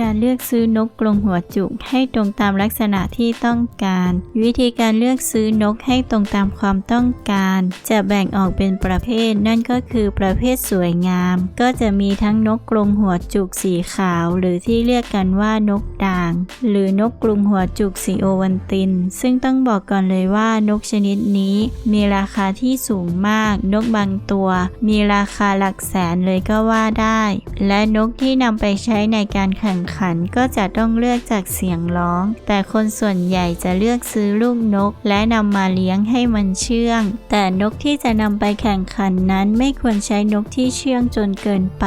การเลือกซื้อนกกรงหัวจุกให้ตรงตามลักษณะที่ต้องการ วิธีการเลือกซื้อนกให้ตรงตามความต้องการ จะแบ่งออกเป็นประเภทนั่นก็คือประเภทสวยงาม ก็จะมีทั้งนกกรงหัวจุกสีขาว หรือที่เรียกกันว่านกด่าง หรือนกกรงหัวจุกสีโอวันติน ซึ่งต้องบอกก่อนเลยว่านกชนิดนี้ มีราคาที่สูงมาก นกบางตัว มีราคาหลักแสนเลยก็ว่าได้ และนกที่นำไปใช้ในการแข่งขันก็จะต้องเลือกจากเสียงร้อง แต่คนส่วนใหญ่จะเลือกซื้อลูกนก และนำมาเลี้ยงให้มันเชื่อง แต่นกที่จะนำไปแข่งขันนั้นไม่ควรใช้นกที่เชื่องจนเกินไป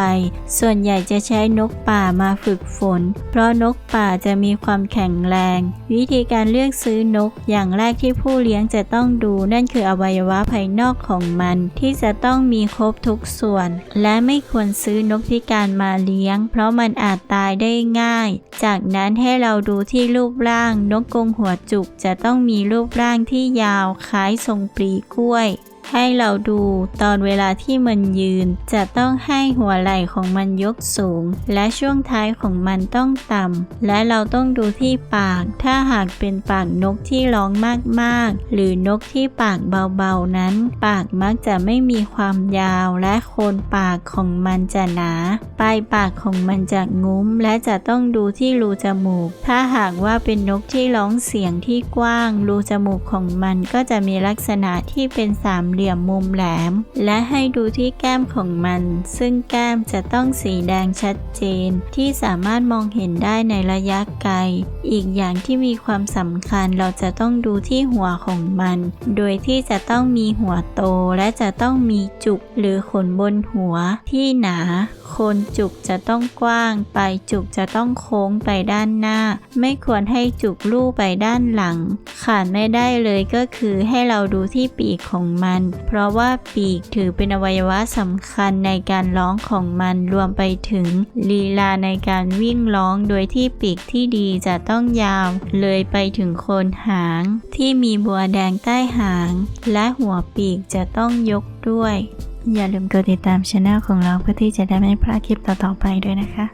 ส่วนใหญ่จะใช้นกป่ามาฝึกฝน เพราะนกป่าจะมีความแข็งแรง วิธีการเลือกซื้อนกอย่างแรกที่ผู้เลี้ยงจะต้องดูนั่นคืออวัยวะภายนอกของมัน ที่จะต้องมีครบทุกส่วน และไม่ควรซื้อนกพิการมาเลี้ยง เพราะมันอาจตายได้ง่ายจากนั้นให้เราดูที่รูปร่างนกกรงหัวจุกจะต้องมีรูปร่างที่ยาวคล้ายทรงปลีกล้วย ให้เราดูตอนเวลาที่มันยืน จะต้องให้หัวไหล่ของมันยกสูง และช่วงท้ายของมันต้องต่ำและเราต้องดูที่ปาก ถ้าหากเป็นปากนกที่ร้องมากๆ หรือนกที่ปากเบาๆนั้น ปากมักจะไม่มีความยาวและโคนปากของมันจะหนาปลายปากของมันจะงุ้ม และจะต้องดูที่รูจมูก ถ้าหากว่าเป็นนกที่ร้องเสียงที่กว้าง รูจมูกของมันก็จะมีลักษณะที่เป็นสามเหลี่ยมมุมแหลม และให้ดูที่แก้มของมัน ซึ่งแก้มจะต้องสีแดงชัดเจน ที่สามารถมองเห็นได้ในระยะไกล อีกอย่างที่มีความสำคัญเราจะต้องดูที่หัวของมัน โดยที่จะต้องมีหัวโตและจะต้องมีจุกหรือขนบนหัวที่หนา คนจุกจะต้องกว้างปลายจุกจะต้องโค้งไปด้านหน้า ไม่ควรให้จุกลู่ไปด้านหลัง ขาดไม่ได้เลยก็คือให้เราดูที่ปีกของมัน เพราะว่าปีกถือเป็นอวัยวะสำคัญในการร้องของมันรวมไปถึงลีลาในการวิ่งร้องโดยที่ปีกที่ดีจะต้องยาว เลยไปถึงโคนหาง ที่มีบัวแดงใต้หาง และหัวปีกจะต้องยกด้วย อย่าลืมกดติดตามช anel ของเราเพื่อที่จะได้ไม่พลาดคลิปต่อๆไปด้วยนะคะ